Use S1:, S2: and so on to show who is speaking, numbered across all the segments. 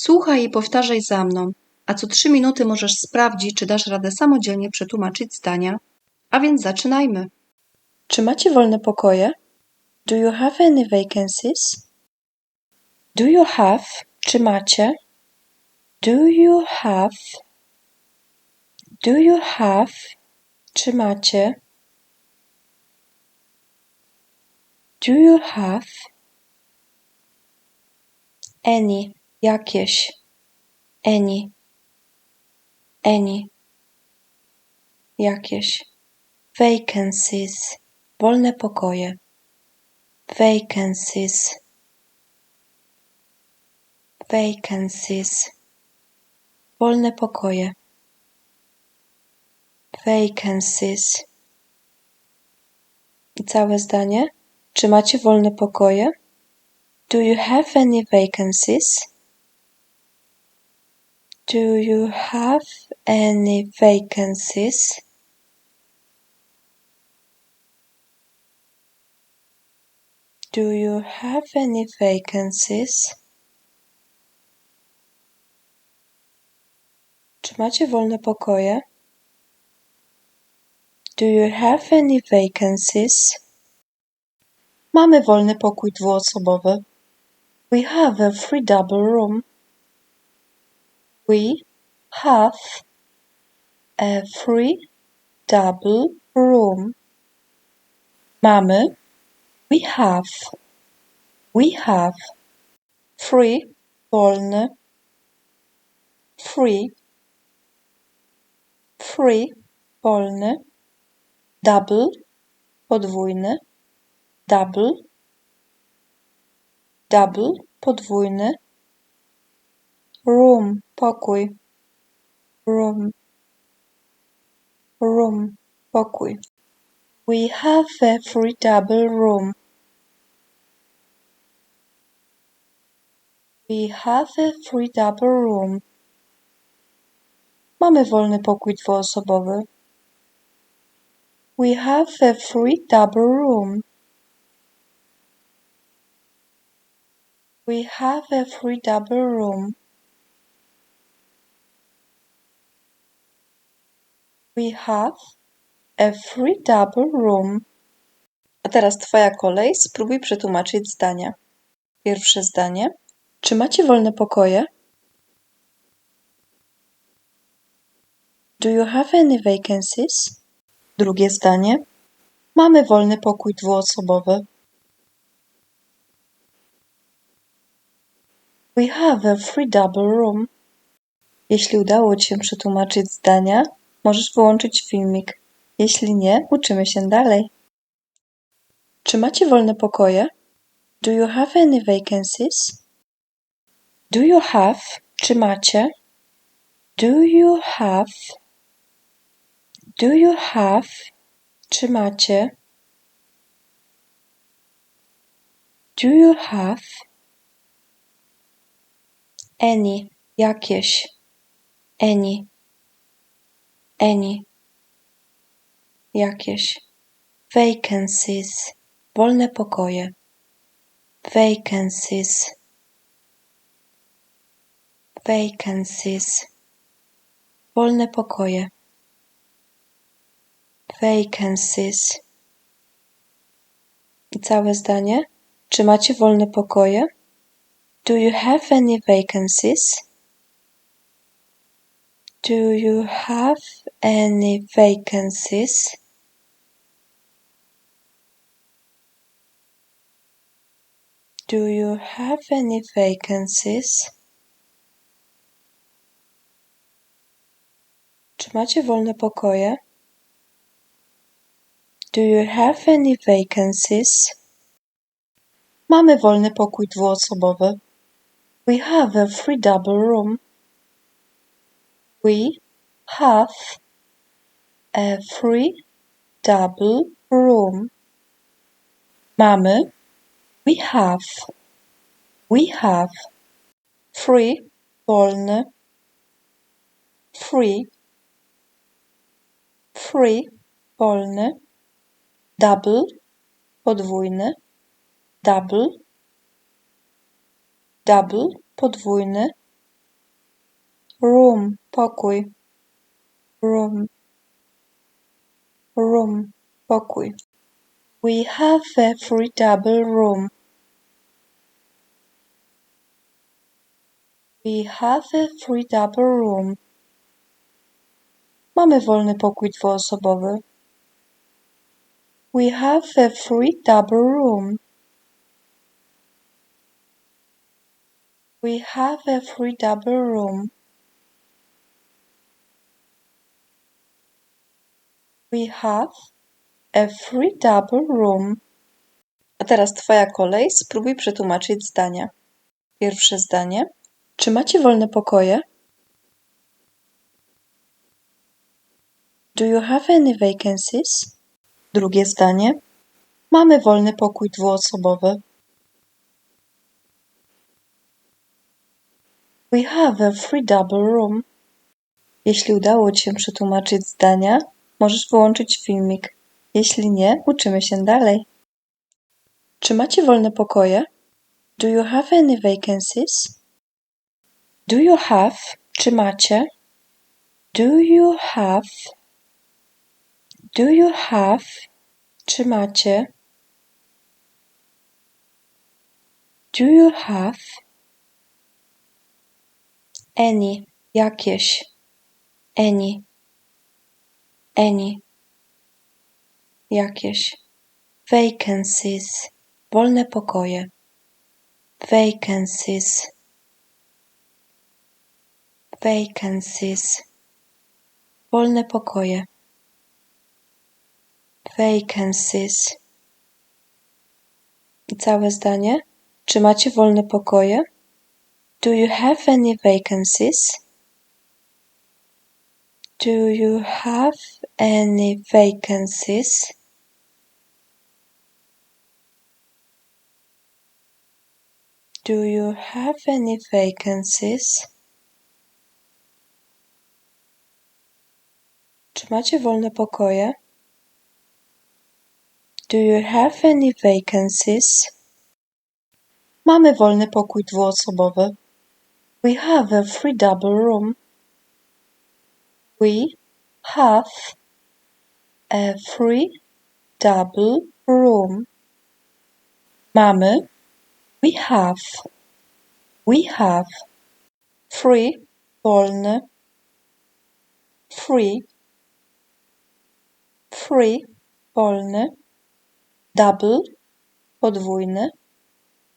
S1: Słuchaj i powtarzaj za mną, a co trzy minuty możesz sprawdzić, czy dasz radę samodzielnie przetłumaczyć zdania. A więc zaczynajmy.
S2: Czy macie wolne pokoje? Do you have any vacancies? Do you have? Czy macie? Do you have? Do you have? Czy macie? Do you have? Any. Jakieś. Any. Any. Jakieś. Vacancies. Wolne pokoje. Vacancies. Vacancies. Wolne pokoje. Vacancies. I całe zdanie. Czy macie wolne pokoje? Do you have any vacancies? Do you have any vacancies? Do you have any vacancies? Czy macie wolne pokoje? Do you have any vacancies? Mamy wolny pokój dwuosobowy. We have a free double room. We have a free double room. Mamy. We have. We have. Free. Wolny. Free. Free. Wolny. Double. Podwójny. Double. Double. Podwójny. Room. Pokój. Room. Room. Pokój. We have a free double room. We have a free double room. Mamy wolny pokój dwuosobowy. We have a free double room. We have a free double room. We have a free double room. A teraz Twoja kolej. Spróbuj przetłumaczyć zdania. Pierwsze zdanie. Czy macie wolne pokoje? Do you have any vacancies? Drugie zdanie. Mamy wolny pokój dwuosobowy. We have a free double room. Jeśli udało Ci się przetłumaczyć zdania, możesz wyłączyć filmik. Jeśli nie, uczymy się dalej. Czy macie wolne pokoje? Do you have any vacancies? Do you have? Czy macie? Do you have? Do you have? Czy macie? Do you have? Any. Jakieś. Any. Any. Jakieś. Vacancies. Wolne pokoje. Vacancies. Vacancies. Wolne pokoje. Vacancies. I całe zdanie. Czy macie wolne pokoje? Do you have any vacancies? Do you have any vacancies? Do you have any vacancies? Czy macie wolne pokoje? Do you have any vacancies? Mamy wolny pokój dwuosobowy. We have a free double room. We have a double room. Mamy. We have. We have. Free. Wolny. Free. Free. Wolny. Double. Podwójny. Double. Double. Podwójny. Room, pokój. Room. Room, pokój. We have a free double room. We have a free double room. Mamy wolny pokój dwuosobowy. We have a free double room. We have a free double room. We have a free double room. A teraz twoja kolej. Spróbuj przetłumaczyć zdania. Pierwsze zdanie. Czy macie wolne pokoje? Do you have any vacancies? Drugie zdanie. Mamy wolny pokój dwuosobowy. We have a free double room. Jeśli udało Ci się przetłumaczyć zdania, możesz wyłączyć filmik. Jeśli nie, uczymy się dalej. Czy macie wolne pokoje? Do you have any vacancies? Do you have? Czy macie? Do you have? Do you have? Czy macie? Do you have? Any, jakieś. Any. Any. Jakieś. Vacancies. Wolne pokoje. Vacancies. Vacancies. Wolne pokoje. Vacancies. I całe zdanie. Czy macie wolne pokoje? Do you have any vacancies? Do you have any vacancies? Do you have any vacancies? Czy macie wolne pokoje? Do you have any vacancies? Mamy wolny pokój dwuosobowy. We have a free double room. We have a free double room. Mamy. We have. We have. Free. Wolny. Free. Free. Wolny. Double. Podwójny.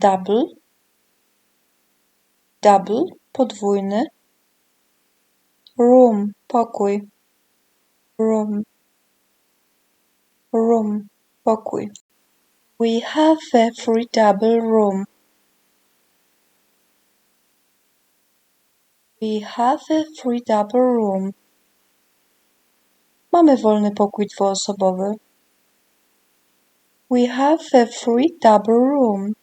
S2: Double. Double. Podwójny. Room. Pokój. Room. Room. Pokój. We have a free double room. We have a free double room. Mamy wolny pokój dwuosobowy. We have a free double room.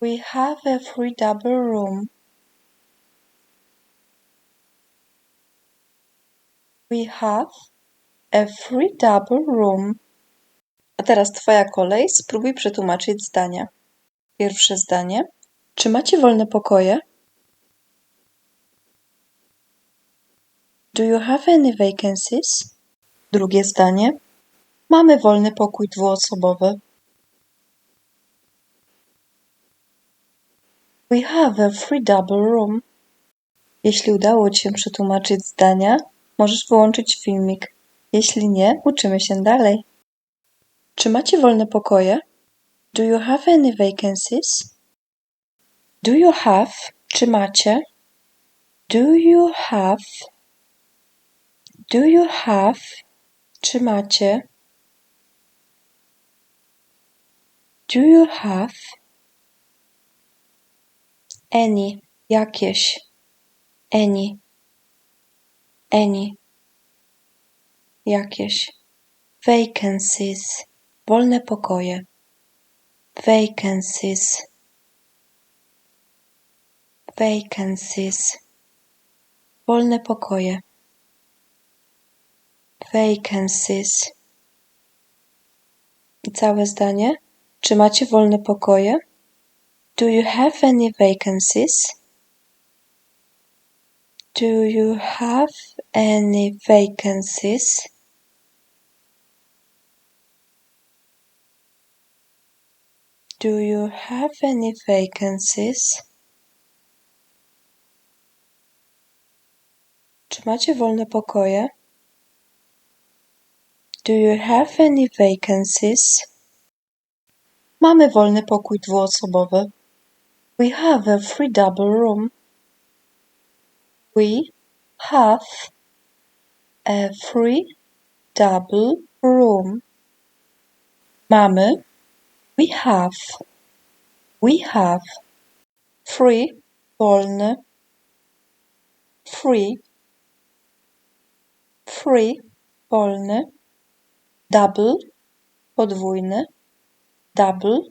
S2: We have a free double room. We have a free double room. A teraz twoja kolej. Spróbuj przetłumaczyć zdania. Pierwsze zdanie. Czy macie wolne pokoje? Do you have any vacancies? Drugie zdanie. Mamy wolny pokój dwuosobowy. We have a free double room. Jeśli udało Ci się przetłumaczyć zdania, możesz wyłączyć filmik. Jeśli nie, uczymy się dalej. Czy macie wolne pokoje? Do you have any vacancies? Do you have? Czy macie? Do you have? Do you have? Czy macie? Do you have? Any, jakieś. Any. Any. Jakieś. Vacancies. Wolne pokoje. Vacancies. Vacancies. Wolne pokoje. Vacancies. I całe zdanie. Czy macie wolne pokoje? Do you have any vacancies? Do you have any vacancies? Do you have any vacancies? Czy macie wolne pokoje? Do you have any vacancies? Mamy wolny pokój dwuosobowy. We have a free double room. We have a free double room. Mamy. We have. We have. Free. Wolny. Free. Free. Wolny. Double. Podwójny. Double.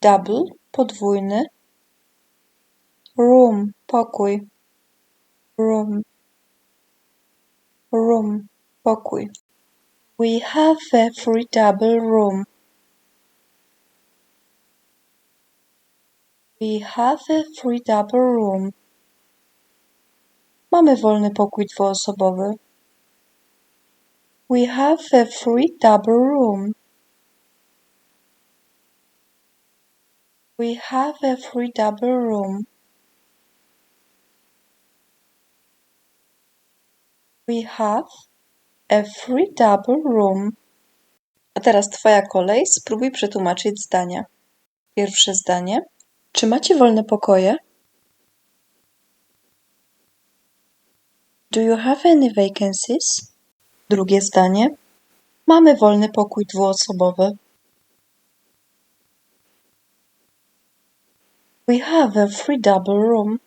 S2: Double. Podwójny. Room. Pokój. Room. Room. Pokój. We have a free double room. We have a free double room. Mamy wolny pokój dwuosobowy. We have a free double room. We have a free double room. We have a free double room. A teraz twoja kolej, spróbuj przetłumaczyć zdania. Pierwsze zdanie. Czy macie wolne pokoje? Do you have any vacancies? Drugie zdanie. Mamy wolny pokój dwuosobowy. We have a free double room.